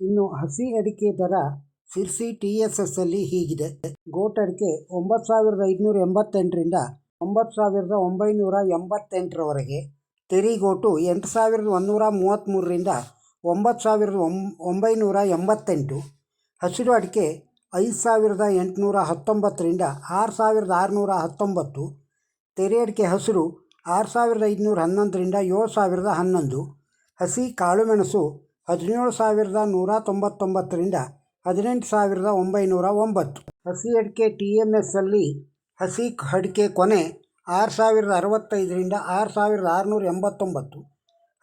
ಇನ್ನು ಹಸಿ ಅಡಿಕೆ ದರ ಸಿರ್ಸಿ ಟಿ ಎಸ್ ಎಸ್ ಅಲ್ಲಿ ಹೀಗಿದೆ. ಗೋಟ್ ಅಡಿಕೆ ಒಂಬತ್ತು ಸಾವಿರದ ಐದುನೂರ ಎಂಬತ್ತೆಂಟರಿಂದ ಒಂಬತ್ತು ಸಾವಿರದ ಒಂಬೈನೂರ ಎಂಬತ್ತೆಂಟರವರೆಗೆ. ತೆರಿಗೋಟು ಎಂಟು ಸಾವಿರದ ಒಂದೂರ ಮೂವತ್ತ್ಮೂರರಿಂದ ಒಂಬತ್ತು ಸಾವಿರದ ಒಂಬೈನೂರ ಎಂಬತ್ತೆಂಟು. ಹಸಿರು ಅಡಿಕೆ ಐದು ಸಾವಿರದ ಎಂಟುನೂರ ಹತ್ತೊಂಬತ್ತರಿಂದ ಆರು ಸಾವಿರದ ಆರುನೂರ ಹತ್ತೊಂಬತ್ತು. ತೆರೆ ಅಡಿಕೆ ಹಸಿರು ಆರು ಸಾವಿರದ ಐದುನೂರ ಹನ್ನೊಂದರಿಂದ ಏಳು ಸಾವಿರದ ಹನ್ನೊಂದು. ಹಸಿ ಕಾಳುಮೆಣಸು ಹದಿನೇಳು ಸಾವಿರದ ನೂರ ತೊಂಬತ್ತೊಂಬತ್ತರಿಂದ ಹದಿನೆಂಟು ಸಾವಿರದ ಒಂಬೈನೂರ ಒಂಬತ್ತು. ಹಸಿ ಅಡಿಕೆ ಟಿ ಎಂ ಎಸ್ಸಲ್ಲಿ ಹಸಿ ಅಡಿಕೆ ಕೊನೆ ಆರು ಸಾವಿರದ ಅರವತ್ತೈದರಿಂದ ಆರು ಸಾವಿರದ ಆರುನೂರ ಎಂಬತ್ತೊಂಬತ್ತು.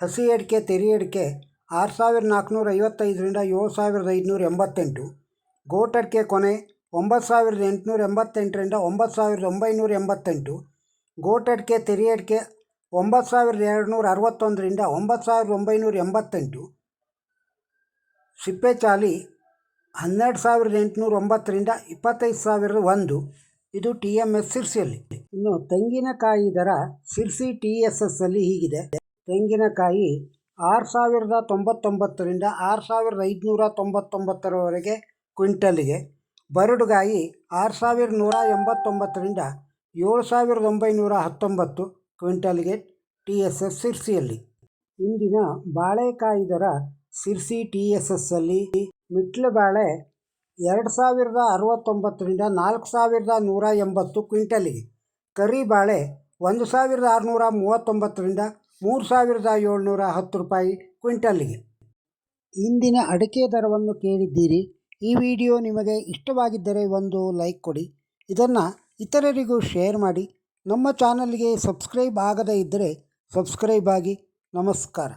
ಹಸಿ ಅಡಿಕೆ ತೆರಿ ಅಡಿಕೆ ಆರು ಸಾವಿರದ ನಾಲ್ಕುನೂರ ಐವತ್ತೈದರಿಂದ ಏಳು ಸಾವಿರದ ಐದುನೂರ ಎಂಬತ್ತೆಂಟು. ಗೋಟಡಿಕೆ ಕೊನೆ ಒಂಬತ್ತು ಸಾವಿರದ ಎಂಟುನೂರ ಎಂಬತ್ತೆಂಟರಿಂದ ಒಂಬತ್ತು ಸಾವಿರದ ಒಂಬೈನೂರ ಎಂಬತ್ತೆಂಟು. ಗೋಟಡಿಕೆ ತೆರೆ ಅಡಿಕೆ ಒಂಬತ್ತು ಸಾವಿರದ ಎರಡುನೂರ ಅರವತ್ತೊಂದರಿಂದ ಒಂಬತ್ತು ಸಾವಿರದ ಒಂಬೈನೂರ ಎಂಬತ್ತೆಂಟು. ಸಿಪ್ಪೆ ಚಾಲಿ ಹನ್ನೆರಡು ಸಾವಿರದ ಎಂಟುನೂರ ಒಂಬತ್ತರಿಂದ ಇಪ್ಪತ್ತೈದು ಸಾವಿರದ ಒಂದು. ಇದು ಟಿ ಎಂ ಎಸ್ ಸಿರ್ಸಿಯಲ್ಲಿ. ಇನ್ನು ತೆಂಗಿನಕಾಯಿ ದರ ಸಿರ್ಸಿ ಟಿ ಎಸ್ ಎಸ್ ಅಲ್ಲಿ ಹೀಗಿದೆ. ತೆಂಗಿನಕಾಯಿ ಆರು ಸಾವಿರದ ತೊಂಬತ್ತೊಂಬತ್ತರಿಂದ ಆರು ಸಾವಿರದ ಐದುನೂರ ತೊಂಬತ್ತೊಂಬತ್ತರವರೆಗೆ ಕ್ವಿಂಟಲ್ಗೆ. ಬರಡುಗಾಯಿ ಆರು ಸಾವಿರದ ನೂರ ಎಂಬತ್ತೊಂಬತ್ತರಿಂದ ಏಳು ಸಾವಿರದ ಒಂಬೈನೂರ ಹತ್ತೊಂಬತ್ತು ಕ್ವಿಂಟಲ್ಗೆ ಟಿ ಎಸ್ ಎಸ್ ಸಿರ್ಸಿಯಲ್ಲಿ. ಇಂದಿನ ಬಾಳೆಕಾಯಿ ದರ ಸಿರ್ಸಿ ಟಿ ಎಸ್ ಎಸ್ ಅಲ್ಲಿ ಮಿಟ್ಲು ಬಾಳೆ ಎರಡು ಸಾವಿರದ ಅರವತ್ತೊಂಬತ್ತರಿಂದ ನಾಲ್ಕು ಸಾವಿರದ ನೂರ ಎಂಬತ್ತು ಕ್ವಿಂಟಲಿಗೆ ಕರಿ ಬಾಳೆ ಒಂದು ಸಾವಿರದ ಆರುನೂರ ಮೂವತ್ತೊಂಬತ್ತರಿಂದ ಮೂರು ಸಾವಿರದ ಏಳ್ನೂರ ಹತ್ತು ರೂಪಾಯಿ ಕ್ವಿಂಟಲ್ಲಿಗೆ ಇಂದಿನ ಅಡಿಕೆ ದರವನ್ನು ಕೇಳಿದ್ದೀರಿ. ಈ ವಿಡಿಯೋ ನಿಮಗೆ ಇಷ್ಟವಾಗಿದ್ದರೆ ಒಂದು ಲೈಕ್ ಕೊಡಿ. ಇದನ್ನು ಇತರರಿಗೂ ಶೇರ್ ಮಾಡಿ. ನಮ್ಮ ಚಾನಲ್ಗೆ ಸಬ್ಸ್ಕ್ರೈಬ್ ಆಗದೇ ಇದ್ದರೆ ಸಬ್ಸ್ಕ್ರೈಬ್ ಆಗಿ. ನಮಸ್ಕಾರ.